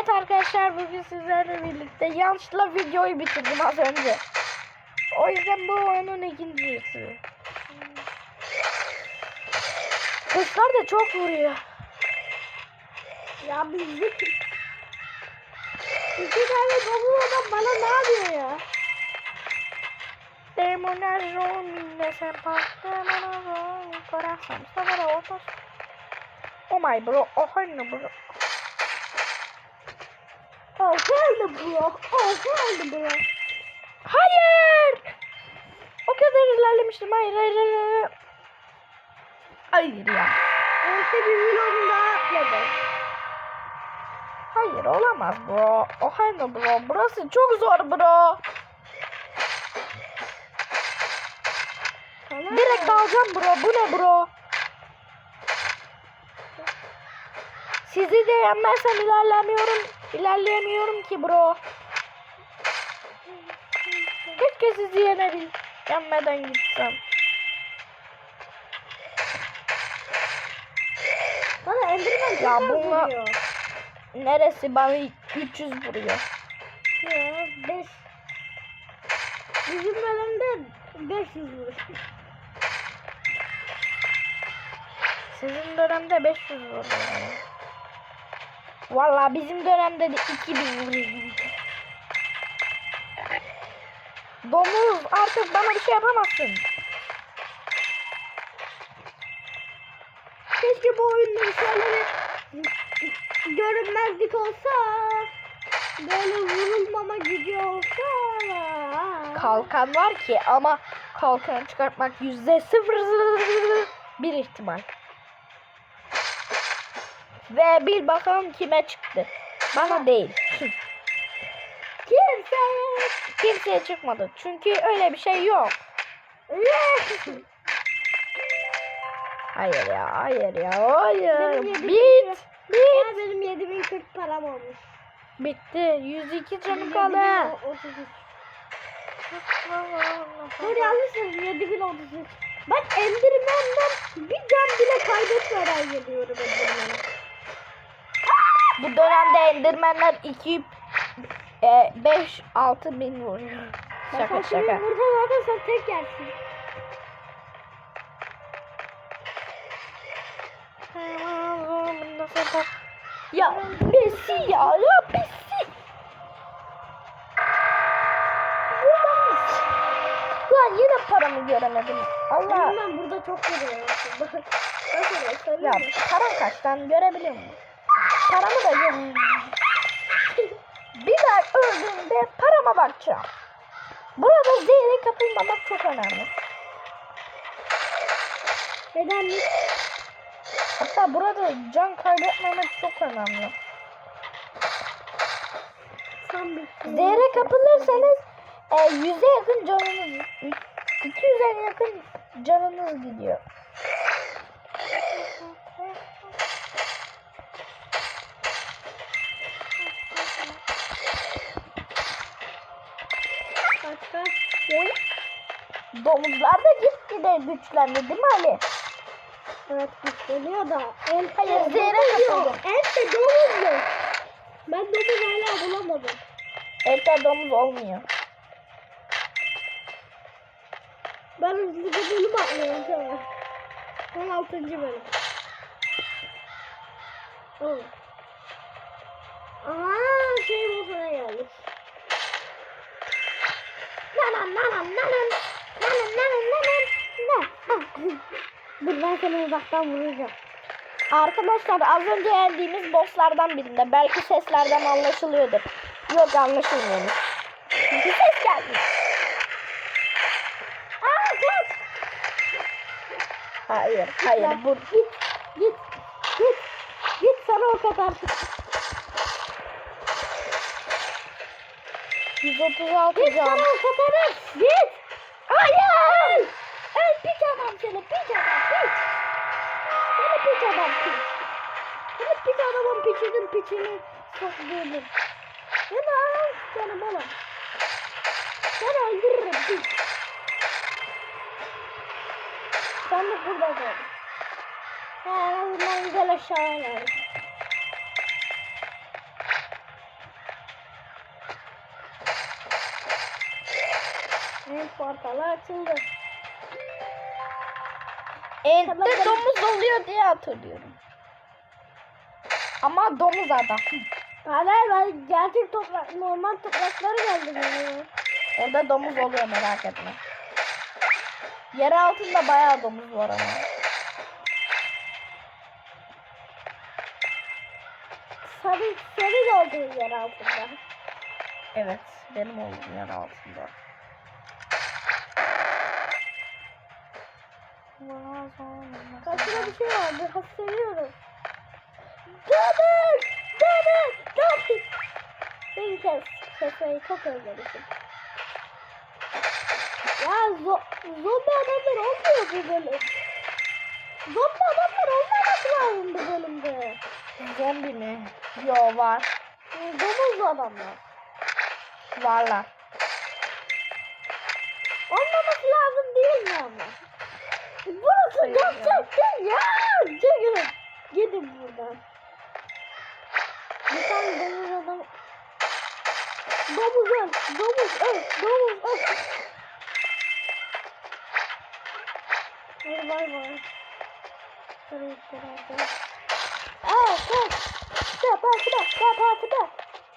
Evet arkadaşlar bugün sizlerle birlikte yanlışlıkla videoyu bitirdim az önce. O yüzden bu oyunun ikincisi. Kuşlar da çok vuruyor. Ya biz İki tane domuz adam bana ne yapıyor ya? Demonajo mine sen demonajo corazón sabara otros. Oh my bro, oh no bro. Oh geldi bro. Oh geldi bro. Hayır! O kadar ilerlemiştim. Hayır, hayır, hayır. hayır. Ya. İşte bir daha atladım. Hayır olamaz bro. O hayır bro. Burası çok zor bro. Tamam. Direkt dalacağım bro. Bu ne bro? Sizi de yenmezsem ilerlemiyorum. İlerleyemiyorum ki bro. Keşke sizi yenebil. Yenmeden gitsem. Bana Enderman Ya vuruyor. Neresi bana 300 vuruyor. Ya 5. Bizim bölümde 500 vuruyor. Sizin dönemde 500 vuruyor. Valla bizim dönemde de 2000 vuruyor. Domuz artık bana bir şey yapamazsın. Keşke bu oyunda şöyle bir görünmezlik olsa. Böyle vurulmama gücü olsa. Kalkan var ki ama kalkanı çıkartmak yüzde sıfır bir ihtimal. Ve bil bakalım kime çıktı. Bana değil. Kimse. Kimseye çıkmadı. Çünkü öyle bir şey yok. Hayır ya, hayır ya, hayır. Benim yedim Bit, Ya bit. benim 7040 param olmuş. Bitti. 102 canım kaldı. 7033. Dur yanlış söyledim 7033. Ben Enderman'dan bir can bile kaybetmeden geliyorum Enderman'a. Bu dönemde Endermenler 2 e, 5 6 bin vuruyor. Şaka şaka. Burada zaten sen tek yersin. Ya Messi ya ya Messi. Lan yine paramı göremedim. Allah. Ben burada çok görüyorum. Nasıl Ya param kaçtan görebiliyor musun? Paramı da. Bir daha öldüğümde parama bakacağım. Burada zehre kapılmamak çok önemli. Neden? Hatta burada can kaybetmemek çok önemli. Bir Zehre kapılırsanız e, 100'e yakın canınız 200'e yakın canınız gidiyor. Kaç kaç. Domuzlar da gitgide güçlendi değil mi Ali? Evet güçleniyor da. El Hayır, zehre. El de domuz yok. Ben domuz hala bulamadım. Elde domuz olmuyor. Ben hızlıca bölüm atlıyorum tamam. 16. bölüm. Oh. Aa ben seni uzaktan vuracağım. Arkadaşlar az önce yendiğimiz bosslardan birinde. Belki seslerden anlaşılıyordur. Yok anlaşılmıyormuş. Çünkü ses geldi. Aa kaç. Hayır, hayır. Bu Git git git. Git sana o kadar. 136 Git can. sana o kadar. Git. Hayır! bir tane piç. Hep bir tane ben piçinin piçini saklıyorum. Hemen canım oğlum. Seni öldürürüm piç. Sandık burada zor. Ha, en azından güzel aşağıya geldim. Benim açıldı. Tamam. domuz oluyor diye hatırlıyorum. Ama domuz adam. Hayır ben gerçek toprak, normal topraklara geldim. Yani. Orada domuz oluyor merak etme. Yer altında bayağı domuz var ama. Sarı, sarı olduğu yer altında. Evet benim olduğum yer altında. Karşıda bir şey vardı. Ha, seviyorum. Dönün! Dönün! Dönün! Seni kes. Kesmeyi çok özlemişim. Ya zo zombi adamlar olmuyor bu bölüm. Zombi adamlar olmaması lazım bu bölümde. Zombi mi? Yo var. Ee, Domuz adamlar. Varlar. Olmaması lazım değil mi ama? Burası gerçekten ya. Çekilin. Gidin buradan. Bir tane domuz adam. Domuz öl. Domuz öl. Domuz öl. Vay vay vay. Şuraya beraber. Aa sen. Stop stop stop stop stop.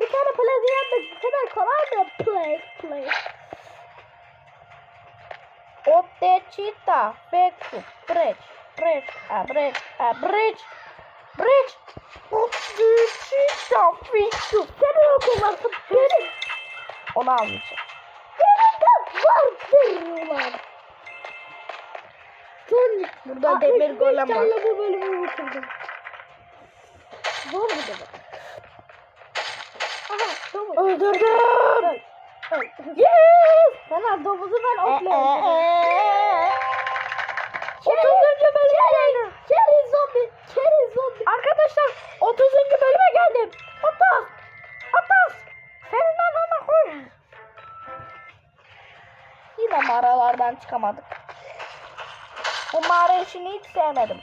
Bir tane play yenmek bu kadar kolay mı? Play play. Otecita, Beku, Bridge, Bridge, a Bridge, a Bridge, Bridge. Otecita, Beku. Seni okumasın benim. Onu almayacağım. Benim de vardır ulan. Son Burada 65 demir golem var. bu bölümü bitirdim. Zor mu demek? Aha domuz. Öldürdüm. Öl. Yes. Ha domuzu ben Ee, oklayayım. ee, Otuzuncu bölüme Keri zombi. Keri zombi. Arkadaşlar 30. bölüme geldim. Atas. Atas. Senin anana koy. Yine mağaralardan çıkamadık. Bu mağara işini hiç sevmedim.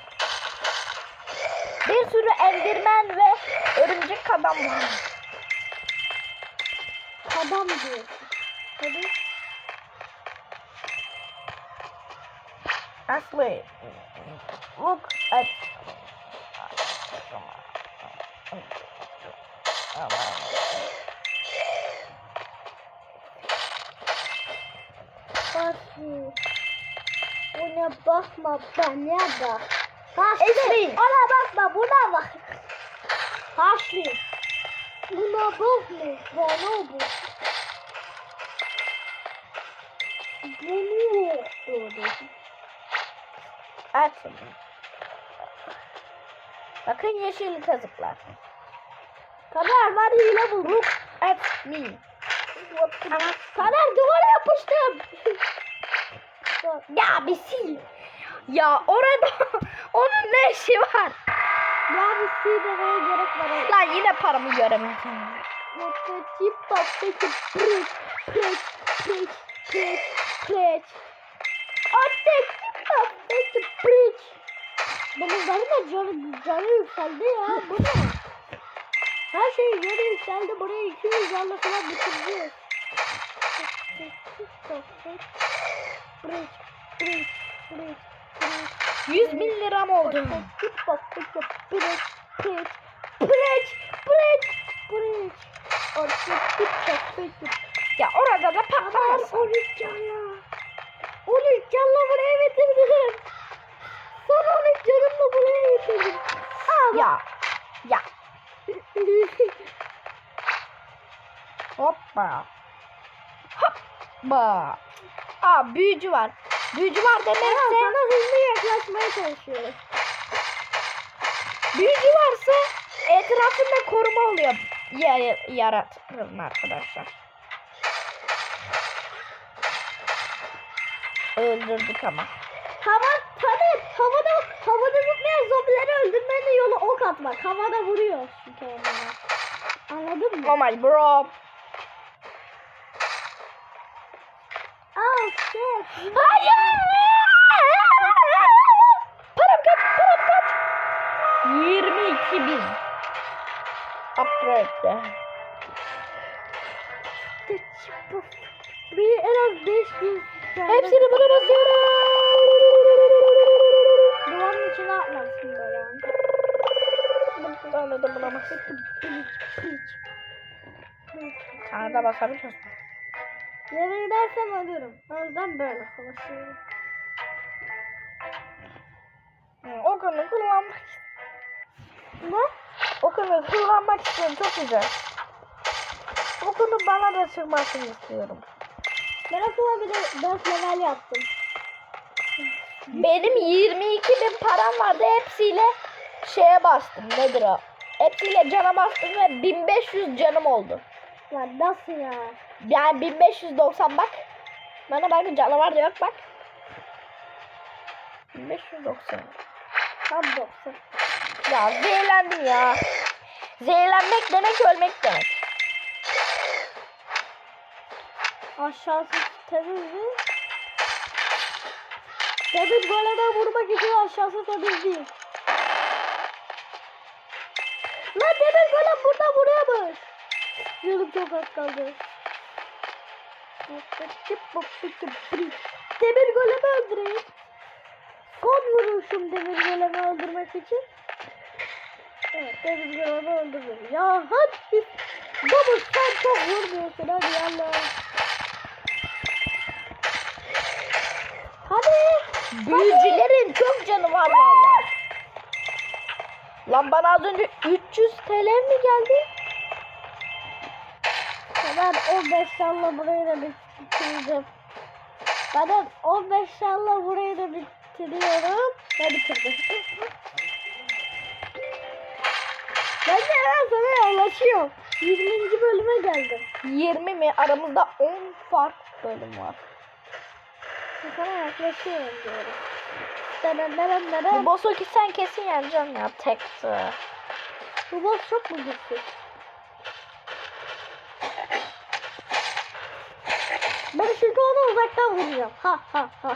Bir sürü endirmen ve örümcek adam var. Adam diyor. Hadi. Ashley, look at. Aslı. Ona bakma bana bak. Aslı. Ona bakma buna bak. Aslı. Buna bakma bana bak. Bunu yok Açın. Bakın yeşil kazıklar. Kader var hile bul. Look at me. Kader duvara yapıştım. Ya bir sil. Ya orada onun ne işi var? ya bir şey demeye gerek var. Lan yine paramı göremedim. Çip patlaki preç preç preç preç preç. Atek patlaki preç. Domuzların da canı, canı yükseldi ya. Bu ne? Her şey canı yükseldi. Buraya 200 canlı falan bitireceğiz. Preç preç preç. 100 bin liram oldu. Preç preç preç preç. Artık çip patlaki Ya orada da Aman patlamasın. 13 canla. 13 canla buraya bitirdim. Son 13 canımla buraya bitirdim. Aa, Ya. Ya. Hoppa. Hoppa. Aa büyücü var. Büyücü var demekse sana hızlı yaklaşmaya çalışıyorum. büyücü varsa etrafında koruma oluyor. Ya, yaratırım arkadaşlar. Öldürdük ama. Hava, tabii havada, havada zıplayan zombileri öldürmenin yolu ok atmak. Havada vuruyor çünkü onlara. Anladın mı? Oh my bro. Oh shit. Hayır. Param kaç, param kaç. 22 bin. Upgrade. Bir en az 500 Hepsini buna basıyorum. Duvarın içine atmalısın böyle. Tane de buna bas. Piç piç. Bir tane de basabiliyorsun. Yere gidersem ölürüm. O yüzden böyle savaşıyorum. O konu kullanmak Ne? O konu kullanmak istiyorum. Çok güzel. O konu bana da çıkmasını istiyorum. Ben okula bir de 4 level yaptım. Benim 22 bin param vardı. Hepsiyle şeye bastım. Nedir o? Hepsiyle cana bastım ve 1500 canım oldu. Ya nasıl ya? Yani 1590 bak. Bana bak canavar da yok bak. 1590. Tam 90. Ya zehirlendim ya. Zehirlenmek demek ölmek demek. Aşağısı temiz mi? Temiz goleme vurmak için aşağısı temiz değil. Lan demir golem burada vuruyormuş. Yanım çok az kaldı. Demir golemi öldüreyim. Son vuruşum demir golemi öldürmek için. Evet demir golemi öldürdüm. Ya hadi. Baba sen çok vurmuyorsun hadi yallah. Hadi. Büyücülerin çok canı var vallahi. Lan bana az önce 300 TL mi geldi? Ben 15 şalla burayı da bitireceğim. Ben 15 şalla burayı da bitiriyorum. Ben bitirdim. Ben de hemen sana yaklaşıyorum. 20. bölüme geldim. 20 mi? Aramızda 10 fark bölüm var. Sana yaklaşıyorum diyorum. Denen denen Bu denen. boss'u sen kesin yeneceksin ya tekti. Bu boss çok mu güçlü? Ben çünkü onu uzaktan vuracağım. Ha ha ha.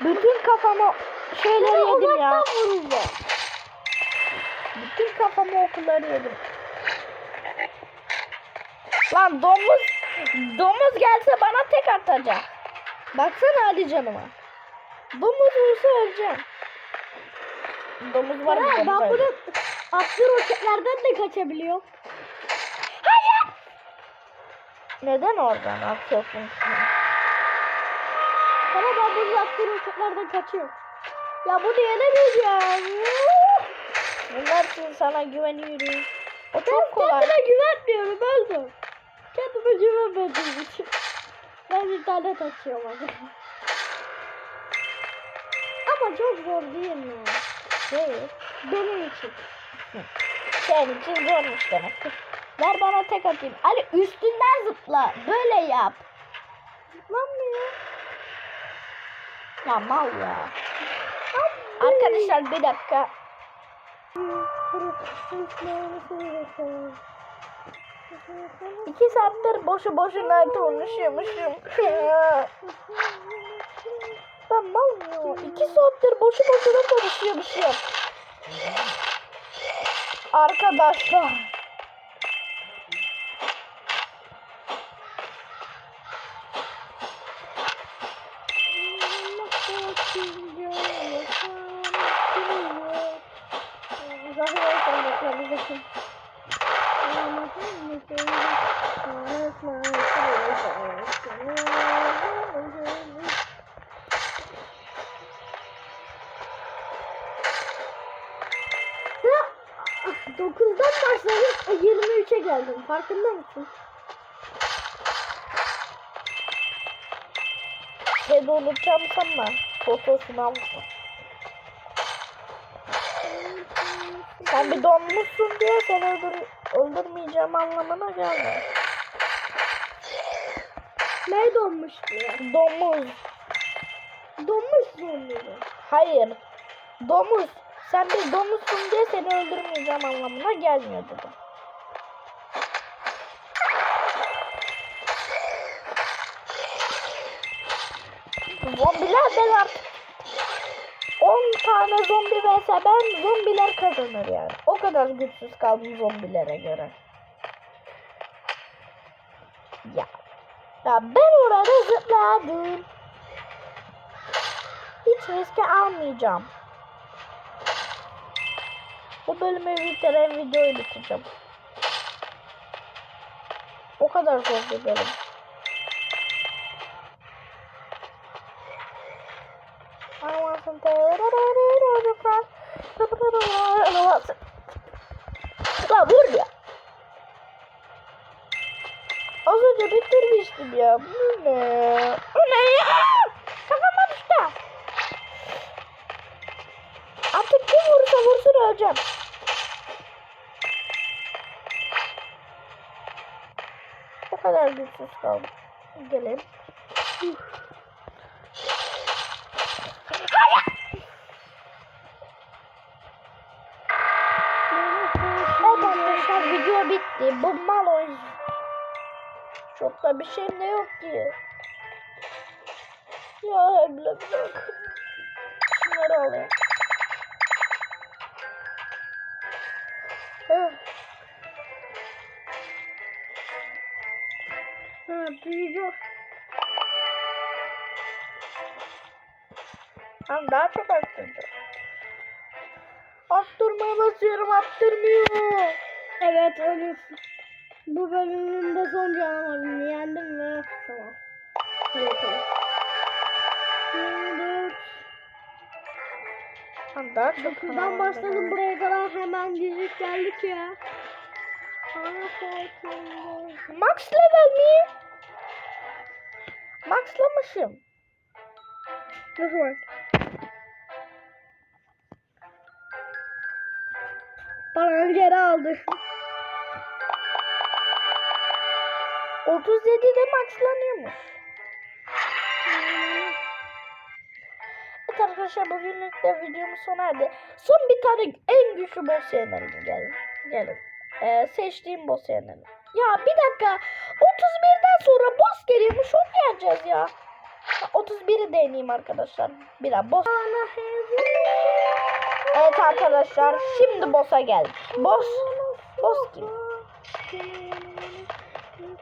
Bütün kafama şeyleri Onu yedim ya. uzaktan vuracağım. Bütün kafama okulları yedim. Lan domuz domuz gelse bana tek atacak. Baksana hadi canıma. Domuz vursa öleceğim. Domuz var mı? Ben öldü. bunu atlı roketlerden de kaçabiliyorum. Hayır. Neden oradan atıyorsun? Ama ben bunu atlı roketlerden kaçıyorum. Ya bunu yenemeyeceğim. Bunlar için sana güveniyorum. O Ben çok kolay. kendime güvenmiyorum öldüm. Kendime güvenmediğim için. Ben internet açıyorum hadi. Ama çok zor değil mi? Değil. Benim için. Senin için zormuş demek. Ver bana tek atayım. Ali üstünden zıpla. Böyle yap. Zıplanmıyor. Ya mal ya. Arkadaşlar bir dakika. İki saattir boşu boşuna konuşuyormuşum. ben mal mıyım? İki saattir boşu boşuna konuşuyormuşum. Arkadaşlar. Dokuzdan başladım 23'e geldim. Farkında mısın? Seni unutacağım sanma. Fotosunu al. Sen bir donmuşsun diye seni öldür öldürmeyeceğim anlamına gelmiyor. Ne donmuştu ya? Domuz. Donmuş zombi. Hayır. Domuz. Sen bir domuzsun diye seni öldürmeyeceğim anlamına gelmiyor dedim. Zombiler ben artık 10 tane zombi vs ben zombiler kazanır yani. O kadar güçsüz kaldım zombilere göre. Ya. Ya ben orada zıpladım. Hiç riske almayacağım. Bu bölümü bitiren videoyu bitireceğim. O kadar zor bir bölüm. I want some La vur ya. Az önce bitirmiştim ya. Bu ne? Bu ne ya? Kafama düştü. Artık kim vurursa vursun öleceğim. O kadar güçsüz kaldım. Gelin. Evet Bu mal. Çok da bir şey de yok ki. Ya bile bırak. Şunları alayım. Ha, büyüdü. Ben daha çok arttıracağım. Arttırmaya basıyorum arttırmıyor. Evet onu bu bölümün de son canavarını yendim ve tamam. Hadi bakalım. 24. Ben daha çok kanalım başladım buraya kadar hemen yüzük geldik ya. Max level mi? Maxlamışım. Nasıl var? Paranı geri aldı. 37'de maxlanıyormuş. Evet arkadaşlar bugünlük de videomuz sona erdi. Son bir tane en güçlü boss yenelim gelin. Gelin. Ee, seçtiğim boss yenelim. Ya bir dakika. 31'den sonra boss geliyormuş onu yeneceğiz ya. 31'i deneyeyim arkadaşlar. Bir daha boss. Evet arkadaşlar şimdi boss'a geldik. Boss. Boss kim?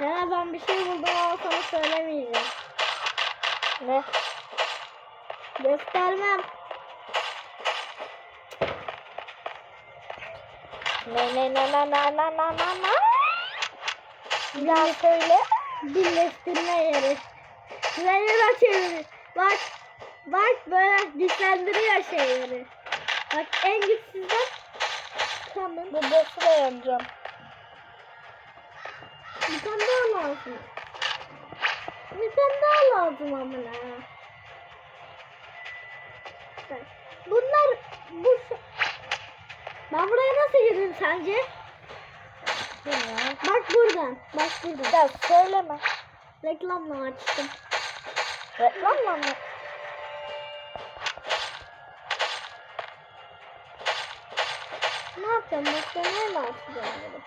Sana ben bir şey buldum ama sana söylemeyeceğim. Ne? Göstermem. Ne ne ne ne ne ne ne ne ne? Bir daha söyle. Birleştirme yeri. Rayına çevirir. Bak. Bak böyle güçlendiriyor şeyleri. Bak en güçsüzden tamam. Bu boss'u da yeneceğim. Lazım. Bir tane daha lazım amına. Bunlar bu Ben buraya nasıl girdim sence? Bilmiyorum. Bak buradan. Bak buradan. Ya söyleme. Reklamla açtım. Reklamla mı? Ne yapacağım? Başka neyle açacağım bunu?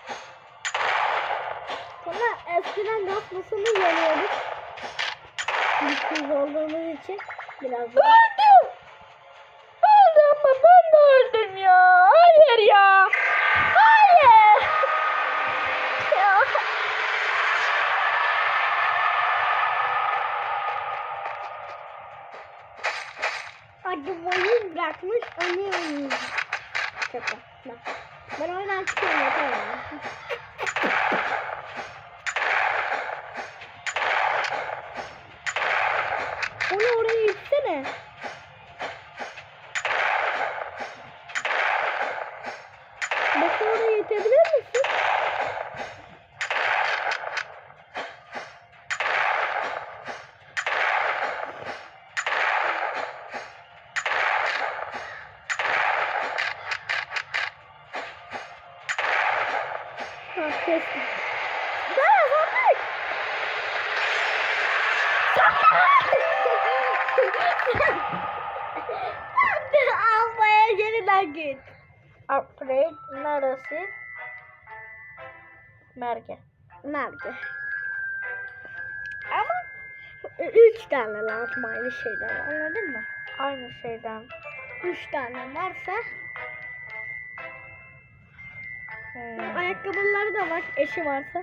Sonra eskiden gaz masını yeniyorduk. Güçsüz olduğumuz için biraz da. Öldüm. Öldüm mü? Ben de öldüm ya. Hayır ya. Hayır. Ya. Hadi oyun bırakmış onu oynayacağım. Şaka. Bak. Ben oyundan çıkıyorum yeter Onu oraya itsene. Bak oraya itebilir misin? Ha kestim. Daha sandık. Almaya yeniden git. Upgrade neresi? Merke. Nerede? Ama üç tane lazım aynı şeyden anladın mı? Aynı şeyden. Üç tane varsa Hmm. ayakkabıları da var eşi varsa.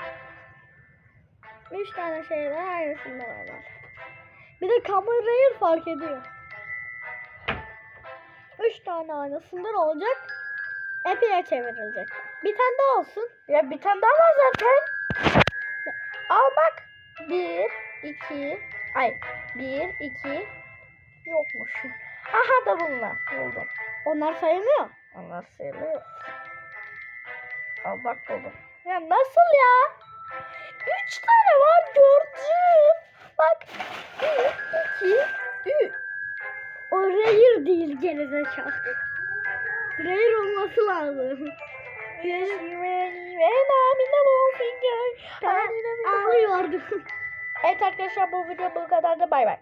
Üç tane şey var aynısından var. Bir de kamerayı fark ediyor. Üç tane aynısından olacak. Epey'e çevrilecek. Bir tane daha olsun. Ya bir tane daha var zaten. Al bak. Bir, iki, ay bir, iki yokmuş. Aha da bunlar. Buldum. Onlar sayılmıyor. Onlar sayılıyor. Al bak buldum. Ya nasıl ya? Üç tane var gördüm. Bak. Bir, iki, üç. O rare değil gerizekalı. Rare olması lazım. Ağlıyor. Ağlıyordum. Evet arkadaşlar bu video bu kadar da bay bay.